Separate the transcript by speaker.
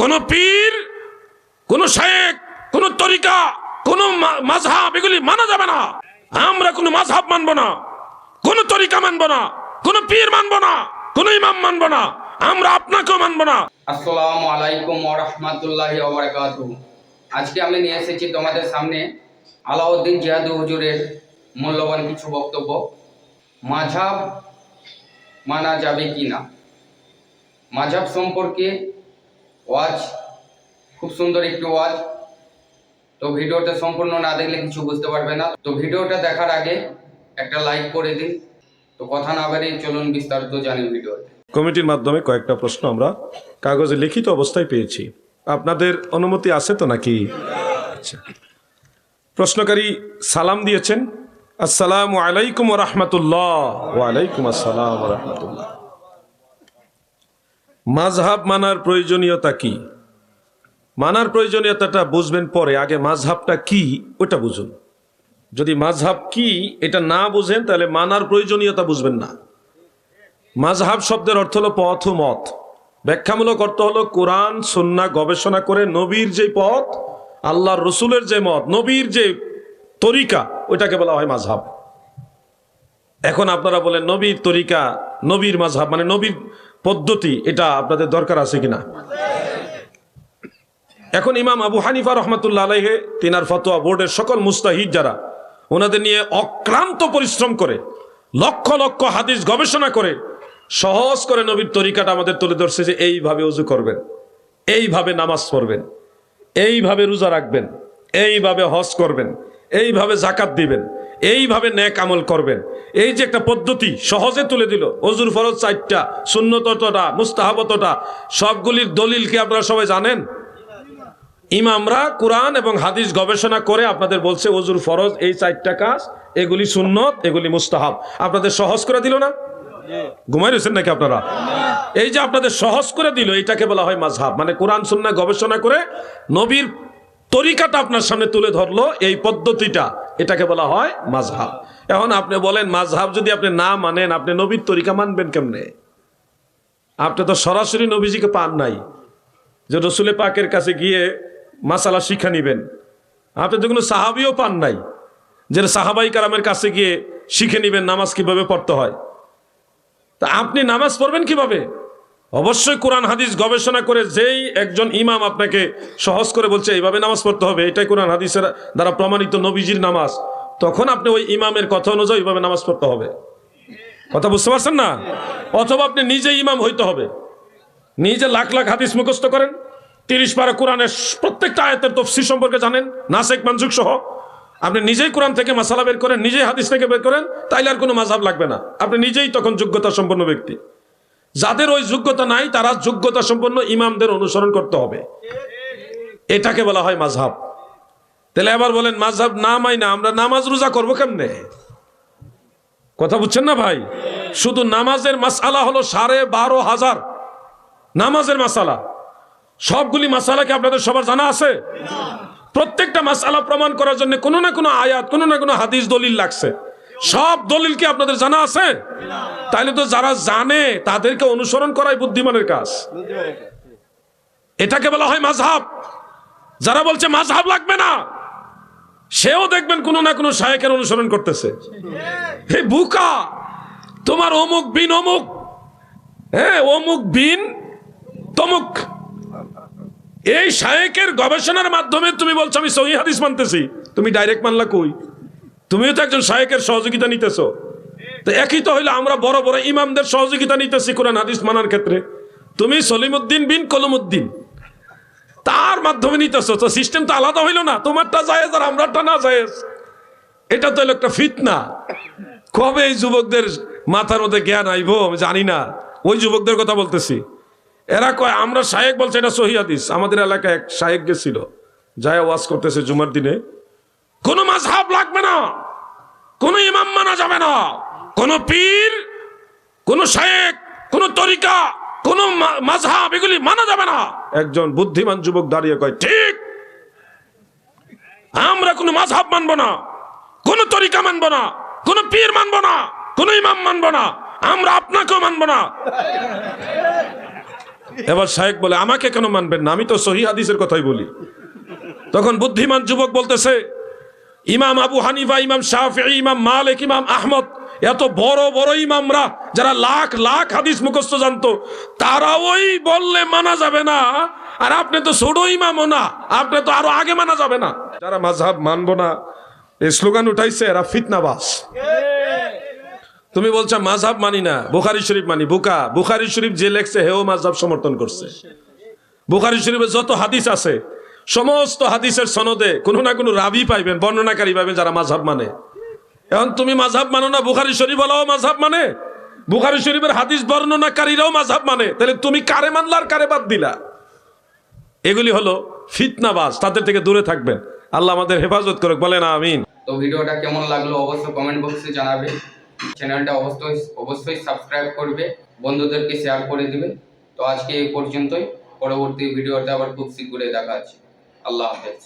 Speaker 1: কোন পীর, কোন শেখ কোন তরিকা, কোন মা- মাযহাব এগুলি মানা যাবে না। আমরা কোন মাযহাব মানবো না, কোন তরিকা মানবো না, কোন পীর মানবো না, কোন ইমাম মানবো না, আমরা আপনাকেও মানবো না।
Speaker 2: আসসালামু আলাইকুম ওরহমতুল্লাহি ওবরাকাতু আজকে আমি নিয়ে এসেছি তোমাদের সামনে আলাউদ্দিন জিহাদু হুজুরের মূল্যবান কিছু বক্তব্য। মাঝাব মানা যাবে কি না মাঝাব সম্পর্কে ওয়াজ খুব সুন্দর একটি ওয়াজ তো ভিডিওটা সম্পূর্ণ না দেখলে কিছু বুঝতে পারবে না। তো ভিডিওটা দেখার আগে একটা লাইক করে দিন। তো কথা না বাড়িয়ে চলুন বিস্তারিত জানি ভিডিওতে।
Speaker 3: কমিটির মাধ্যমে কয়েকটা প্রশ্ন আমরা কাগজে লিখিত অবস্থায় পেয়েছি। আপনাদের অনুমতি আছে তো নাকি? আচ্ছা। প্রশ্নকারী সালাম দিয়েছেন। আসসালামু আলাইকুম রহমতুল্লাহ। ওয়ালাইকুম আসসালাম রহমতুল্লাহ। মাঝহাব মানার প্রয়োজনীয়তা কি? মানার প্রয়োজনীয়তাটা বুঝবেন পরে, আগে মাঝহাবটা কি, ওটা বুঝুন। যদি মাঝহাব কি, এটা না বুঝেন, তাহলে মানার প্রয়োজনীয়তা বুঝবেন না। মাঝহাব শব্দের অর্থ হলো পথ ও মত। ব্যাখ্যামূলক অর্থ হলো কোরআন সন্না গবেষণা করে নবীর যে পথ, আল্লাহর রসুলের যে মত, নবীর যে তরিকা, ওইটাকে বলা হয় মাঝহাব। এখন আপনারা বলেন, নবীর তরিকা, নবীর মাঝহাব মানে নবীর পদ্ধতি, এটা আপনাদের দরকার আছে কিনা? এখন ইমাম আবু হানিফা রহমতুল্লাহ আলাইহে, তিনার ফতোয়া বোর্ডের সকল মুস্তাহিদ যারা, ওনাদের নিয়ে অক্লান্ত পরিশ্রম করে, লক্ষ লক্ষ হাদিস গবেষণা করে, সহজ করে নবীর তরিকাটা আমাদের তুলে ধরছে যে এইভাবে উজু করবেন, এইভাবে নামাজ পড়বেন, এইভাবে রোজা রাখবেন, এইভাবে হজ করবেন, এইভাবে জাকাত দিবেন। এইভাবে ন্যাক আমল করবেন। এই যে একটা পদ্ধতি সহজে তুলে দিল, অজুর ফরজ চারটা শূন্যতটা মুস্তাহাবতটা সবগুলির দলিল কি আপনারা সবাই জানেন? ইমামরা কোরআন এবং হাদিস গবেষণা করে আপনাদের বলছে, অজুর ফরজ এই চারটা কাজ, এগুলি সুন্নত, এগুলি মুস্তাহাব। আপনাদের সহজ করে দিল না? ঘুমাই রয়েছেন নাকি আপনারা? এই যে আপনাদের সহজ করে দিল, এটাকে বলা হয় মাঝহাব। মানে কোরআন সুন্না গবেষণা করে নবীর তরিকাটা আপনার সামনে তুলে ধরলো, এই পদ্ধতিটা। এটাকে বলা হয় মাঝহাব এখন আপনি বলেন মাঝহাব যদি আপনি না মানেন, আপনি নবীর তরিকা মানবেন কেমনে? আপনি তো সরাসরি নবীজিকে পান নাই যে রসুলে পাকের কাছে গিয়ে মাসালা শিক্ষা নিবেন। আপনি তো কোনো সাহাবিও পান নাই যে সাহাবাই কারামের কাছে গিয়ে শিখে নিবেন নামাজ কীভাবে পড়তে হয়। তা আপনি নামাজ পড়বেন কীভাবে? অবশ্যই কোরআন, হাদিস গবেষণা করে যেই একজন ইমাম আপনাকে সহজ করে বলছে, এইভাবে নামাজ পড়তে হবে। এটাই কোরআন, হাদিসের দ্বারা প্রমাণিত নবীজির নামাজ। তখন আপনি ওই ইমামের কথা অনুযায়ী ওইভাবে নামাজ পড়তে হবে। কথা বুঝতে পারছেন না? অথবা আপনি নিজে ইমাম হইতে হবে। নিজে লাখ লাখ হাদিস মুখস্থ করেন। তিরিশ পারা কোরআনের প্রত্যেকটা আয়াতের তফসির সম্পর্কে জানেন, নাসেক মানসুক সহ। আপনি নিজেই কোরআন থেকে মাসালা বের করেন, নিজেই হাদিস থেকে বের করেন, তাইলে আর কোনো মাঝাব লাগবে না। আপনি নিজেই তখন যোগ্যতা সম্পন্ন ব্যক্তি। যাদের ওই যোগ্যতা নাই, তারা যোগ্যতা সম্পন্ন ইমামদের অনুসরণ করতে হবে। এটাকে বলা হয় মাঝহাব তাহলে আবার বলেন মাঝহাব না মাই না, আমরা নামাজ রোজা করব কেমনে? কথা বুঝছেন না ভাই? শুধু নামাজের মাসালা হলো সাড়ে বারো হাজার। নামাজের মাসালা। সবগুলি মাসালা কি আপনাদের সবার জানা আছে? প্রত্যেকটা মাসালা প্রমাণ করার জন্য কোনো না কোনো আয়াত, কোনো না কোনো হাদিস দলিল লাগছে। সব দলিল কি আপনাদের জানা আছে? তাহলে তো যারা জানে, তাদেরকে অনুসরণ করাই বুদ্ধিমানের কাজ। এটাকে বলা হয় মাঝহাব যারা বলছে মাঝহাব লাগবে না, সেও দেখবেন কোনো না কোনো শায়েকের অনুসরণ করতেছে। হে বুকা, তোমার অমুক বিন অমুক হ্যাঁ অমুক বিন তমুক। এই শায়েকের গবেষণার মাধ্যমে তুমি বলছো, আমি সহি হাদিস মানতেছি। তুমি ডাইরেক্ট মানলা কই? তুমিও তো একজন শায়েকের সহযোগিতা নিতেছো। তো একই তো হইল আমরা বড় বড় ইমামদের সহযোগিতা নিতেছি কোরআন হাদিস মানার ক্ষেত্রে। তুমি সলিমুদ্দিন বিন কলমুদ্দিন। তার মাধ্যমে নিতেছো, তো সিস্টেম তো আলাদা হইল না। তোমারটা জায়েজ আর আমরারটা না জায়েজ। এটা তো একটা ফিতনা। কবে এই যুবকদের মাথার মধ্যে জ্ঞান আইবো, আমি জানি না। ওই যুবকদের কথা বলতেছি। এরা কয়, আমরা শায়েক বলছে, এটা সহি হাদিস। আমাদের এলাকায় এক শায়েক গেছিল যায় ওয়াজ করতেছে জুমার দিনে। কোনো মাঝহাব লাগবে না। কোন ইমাম মানা যাবে না। কোনো পীর, কোন শায়েক কোনো তরিকা, কোনো মা- মাযহাব এগুলি মানা যাবে না। একজন বুদ্ধিমান যুবক দাঁড়িয়ে কয়, ঠিক, আমরা কোনো মাঝহাব মানবো না, কোনো তরিকা মানবো না, কোনো পীর মানবো না, কোনো ইমাম মানবো না, আমরা আপনাকেও মানবো না। এবার শাহেক বলে, আমাকে কেন মানবেন না? আমি তো সহি হাদিসের কথাই বলি। তখন বুদ্ধিমান যুবক বলতেছে ইমাম আবু হানিফা, ইমাম শাফি ইমাম মালিক, ইমাম আহমদ, এত বড় বড় ইমামরা যারা লাখ লাখ হাদিস মুখস্থ জানতো তারা ওই বললে মানা যাবে না। আর আপনি তো ছোট ইমামও না, আপনি তো আরও আগে মানা যাবে না। যারা মাঝহাব মানবো না, এই স্লোগান উঠাইছে, এরা ফিতনাবাস তুমি বলছো মাঝহাব মানি না, বুখারি শরীফ মানি। বুকা, বুখারি শরীফ যে লেখছে, হেও মাঝহাব সমর্থন করছে। বুখারি শরীফে যত হাদিস আছে সমস্ত হাদিসের সনদে কোনো না কোনো রাবি পাইবেন, বর্ণনাকারী পাইবেন যারা মাঝহাব মানে। এখন তুমি মাঝহাব মানো না, বুখারি শরীফ বলাও মাঝহাব মানে। বুখারি শরীফের হাদিস বর্ণনাকারীরাও মাঝহাব মানে। তাহলে তুমি কারে মানলা আর কারে বাদ দিলা? এগুলি হলো ফিতনাবাজ, তাদের থেকে দূরে থাকবেন। আল্লাহ আমাদের হেফাজত করুক, বলেন আমিন।
Speaker 2: তো ভিডিওটা কেমন লাগল অবশ্যই কমেন্ট বক্সে জানাবে। চ্যানেলটা অবশ্যই অবশ্যই সাবস্ক্রাইব করবে, বন্ধুদেরকে শেয়ার করে দিবে। তো আজকে এই পর্যন্তই, পরবর্তী ভিডিওতে আবার খুব শীঘ্রই দেখা আছে আল্লাহ হাফেজ।